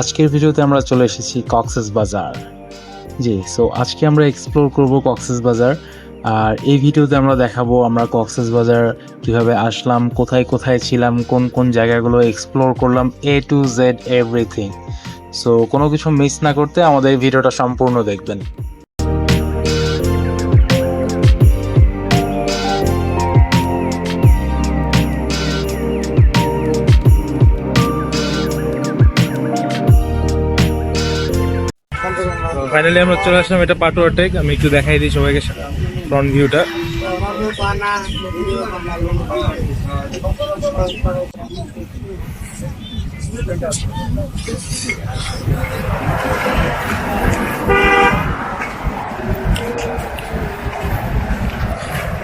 আজকের ভিডিওতে আমরা চলে এসেছি কক্সেস বাজার। জি সো আজকে আমরা এক্সপ্লোর করব কক্সেস বাজার। আর এই ভিডিওতে আমরা দেখাবো আমরা কক্সেস বাজার কীভাবে আসলাম, কোথায় কোথায় ছিলাম, কোন কোন জায়গাগুলো এক্সপ্লোর করলাম A to Z everything so কোনো কিছু মিস না করতে আমাদের ভিডিওটা সম্পূর্ণ দেখবেন। ফাইনালি আমরা চলে আসলাম, এটা পাটুয়া টেক আমি একটু দেখাই দিই সবাইকে ফ্রন্ট ভিউটা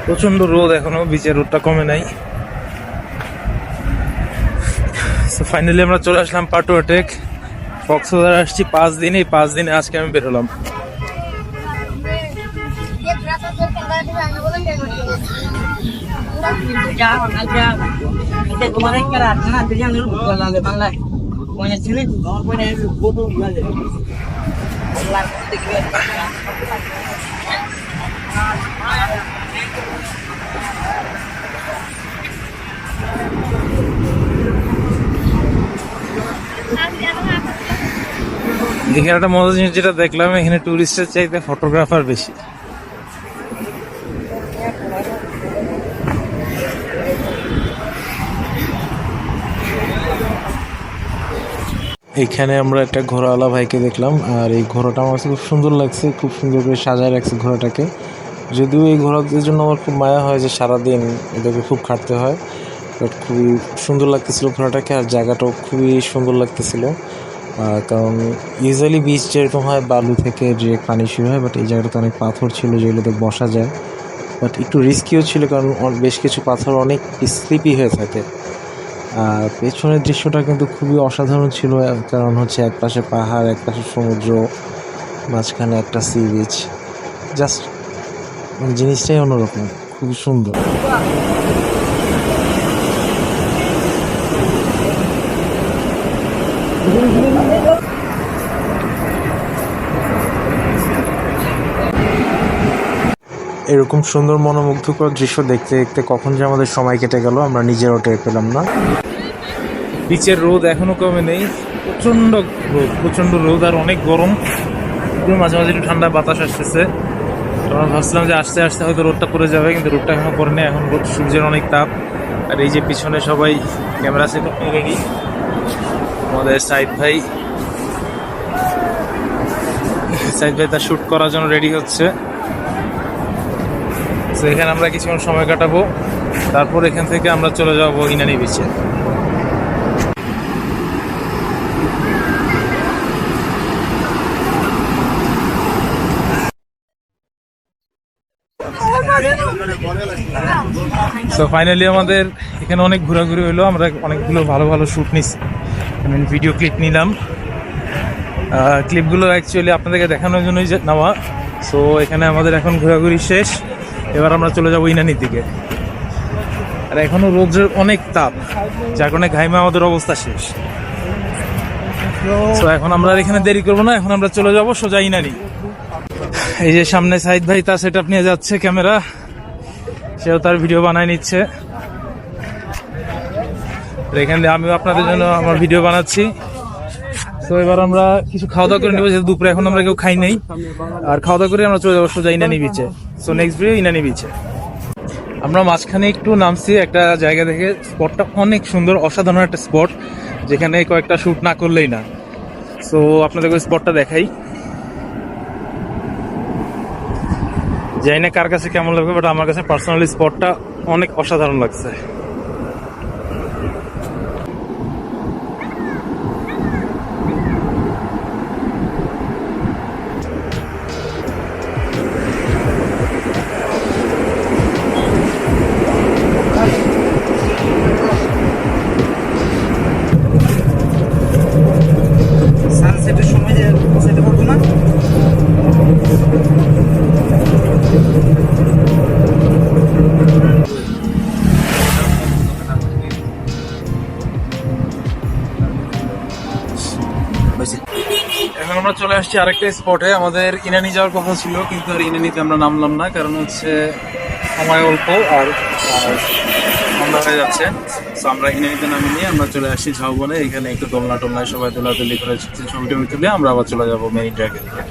প্রচণ্ড রোদ এখনও বিচের রোদটা কমে নাই। ফাইনালি আমরা চলে আসলাম পাটুয়া টেক কক্সবাজার আসছি পাঁচ দিন পাঁচ দিনে আজকে আমি বের বেরোলাম এখানে একটা মজার জিনিস যেটা দেখলাম, এখানে টুরিস্টের চাইতে ফটোগ্রাফার বেশি। এখানে আমরা একটা ঘোড়াওয়ালা ভাইকে দেখলাম, আর এই ঘোড়াটা আমার কাছে খুব সুন্দর লাগছে, খুব সুন্দর করে সাজায় রাখছে ঘোড়াটাকে। যদিও এই ঘোড়াদের জন্য আমার খুব মায়া হয় যে সারাদিন এদেরকে খুব খাটতে হয় বাট খুবই সুন্দর লাগতেছিল ঘোড়াটাকে, আর জায়গাটাও খুবই সুন্দর লাগতেছিল। কারণ ইউজুয়ালি বিচ যেরকম হয়, বালু থেকে যে পানি শুরু হয় বাট এই জায়গাটাতে অনেক পাথর ছিল যেগুলোতে বসা যায়। বাট একটু রিস্কিও ছিল কারণ বেশ কিছু পাথর অনেক স্লিপি হয়ে থাকে। আর পেছনের দৃশ্যটা কিন্তু খুবই অসাধারণ ছিল কারণ হচ্ছে এক পাশে পাহাড়, এক পাশে সমুদ্র, মাঝখানে একটা সি বিচ জাস্ট জিনিসটাই অন্যরকম, খুবই সুন্দর। এরকম সুন্দর মনোমুগ্ধকর দৃশ্য দেখতে দেখতে কখন যে আমাদের সময় কেটে গেল, আমরা নিজেরও টের পেলাম না। বিচের রোদ এখনও কমে নেই প্রচণ্ড রোদ প্রচণ্ড রোদ আর অনেক গরম। মাঝে মাঝে একটু ঠান্ডা বাতাস আসতেছে। আমরা ভাবছিলাম যে আস্তে আস্তে হয়তো রোদটা পড়ে যাবে, কিন্তু রোদটা এখনও পড়ে নেই এখন রোদ, সূর্যের অনেক তাপ। আর এই যে পিছনে সবাই ক্যামেরা সেট রেডি আমাদের সাইদ ভাই। সাইদ ভাই তার শ্যুট করার জন্য রেডি হচ্ছে। তো এখানে আমরা কিছুক্ষণ সময় কাটাবো। তারপর এখান থেকে আমরা চলে যাব ইনানি বিচে তো ফাইনালি আমাদের এখানে অনেক ঘোরাঘুরি হলো। আমরা অনেকগুলো ভালো ভালো শ্যুট নিচ্ছি আই মিন ভিডিও ক্লিপ নিলাম। ক্লিপগুলো অ্যাকচুয়ালি আপনাদেরকে দেখানোর জন্যই নেওয়া। সো এখানে আমাদের এখন ঘোরাঘুরি শেষ। এবার আমরা চলে যাব ইনানির দিকে। আর এখনও রোদ্রের অনেক তাপ, যার কারণে ঘাইমে আমাদের অবস্থা শেষ। তো এখন আমরা আর এখানে দেরি করব না, এখন আমরা চলে যাব সোজা ইনানি। এই যে সামনে সাইদ ভাই, তার সেট নিয়ে যাচ্ছে ক্যামেরা সেও তার ভিডিও বানায় নিচ্ছে। এখান দিয়ে আমিও আপনাদের জন্য আমার ভিডিও বানাচ্ছি। তো এবার আমরা কিছু খাওয়া দাওয়া করে নেব, যেহেতু দুপুরে এখন আমরা কেউ খাই নাই। আর খাওয়া দাওয়া করে আমরা চলে যাব সোজা ইনানি বিচে সো নেক্সট ভিডিও ইনানি বিচে আমরা মাঝখানে একটু নামছি একটা জায়গা থেকে স্পটটা অনেক সুন্দর, অসাধারণ একটা স্পট যেখানে কয়েকটা শ্যুট না করলেই না। সো আপনাদের ওই স্পটটা দেখাই। জানি না কার কাছে কেমন লাগবে বাট আমার কাছে পার্সোনালি স্পটটা অনেক অসাধারণ লাগছে। আমরা চলে আসছি আরেকটা স্পটে আমাদের ইনানি যাওয়ার কথা ছিল, কিন্তু আর ইনানিতে আমরা নামলাম না, কারণ হচ্ছে সময় অল্প আর সন্ধ্যা হয়ে যাচ্ছে। তো আমরা ইনানিতে নামি নিয়ে আমরা চলে আসছি ঝাউবনে। এখানে একটু দোলনা টোলনায় সবাই দোলাদুলি করে ছবি টবি তুলে আমরা আবার চলে যাব মেরিন ড্রাইভের দিকে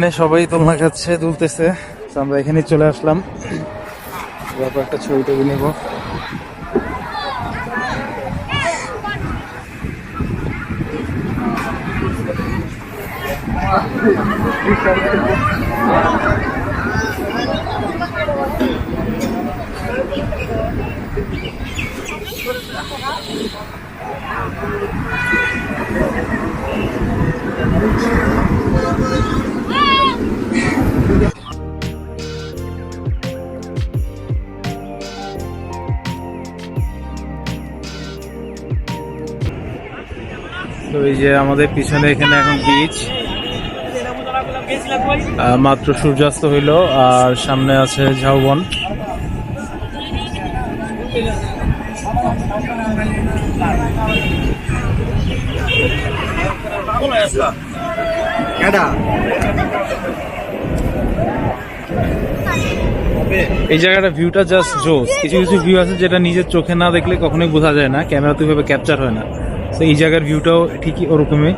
এখানে সবাই দোলনা খাচ্ছে দুলতেছে। আমরা এখানে চলে আসলাম। তারপর একটা ছবি টবি নেব। তো এই যে আমাদের পিছনে এখানে এখন বিচ মাত্র সূর্যাস্ত হইল আর সামনে আছে ঝাউবন। এই জায়গাটা ভিউটা জাস্ট জোস কিছু কিছু ভিউ আছে যেটা নিজের চোখে না দেখলে কখনোই বোঝা যায় না। ক্যামেরাতে ওইভাবে ক্যাপচার হয় না। তো এই জায়গার ভিউটাও ঠিকই ওরকমই।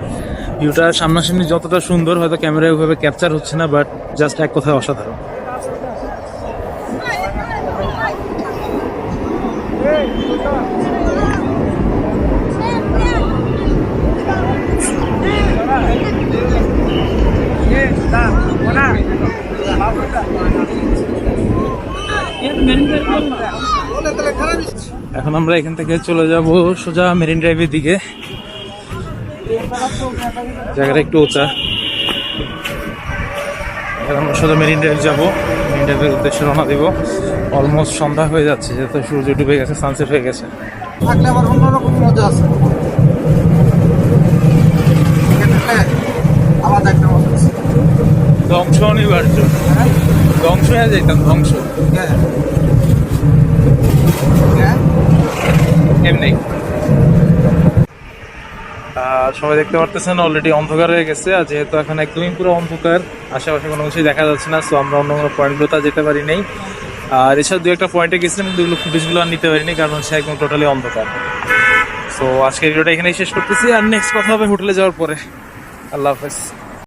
ভিউটা সামনাসামনি যতটা সুন্দর হয়তো ক্যামেরায় ওইভাবে ক্যাপচার হচ্ছে না বাট জাস্ট এক কথায় অসাধারণ। এখন আমরা এখান থেকে চলে যাব সোজা মেরিন ড্রাইভের দিকে। জায়গাটা একটু উঁচা। এখন আমরা সোজা মেরিন ড্রাইভ যাব। মেরিন ড্রাইভের উদ্দেশ্যে রওনা দিব। অলমোস্ট সন্ধ্যা হয়ে যাচ্ছে যেহেতু সূর্য ডুবে গেছে সানসেট হয়ে গেছে। থাকলে আবার অন্যরকম মজা আছে। আলাদা একটা মজা আছে। ধ্বংস অনিবার্য। ধ্বংস হয়ে যাইতাম ধ্বংস। হ্যাঁ হ্যাঁ। এমনি। আর সবাই দেখতে পারতেছেন অলরেডি অন্ধকার হয়ে গেছে, আর যেহেতু এখন একদমই পুরো অন্ধকার, আশেপাশে কোনো কিছুই দেখা যাচ্ছে না সো আমরা অন্য কোনো পয়েন্টগুলোতে যেতে পারি নাই। আর এছাড়া দু একটা পয়েন্টে গেছিলাম, কিন্তু ওগুলো ফুটেজগুলো আর নিতে পারিনি, কারণ হচ্ছে একদম টোটালি অন্ধকার। সো আজকের ভিডিওটা এখানেই শেষ করতেছি, আর নেক্সট কথা হবে হোটেলে যাওয়ার পরে। আল্লাহ হাফেজ।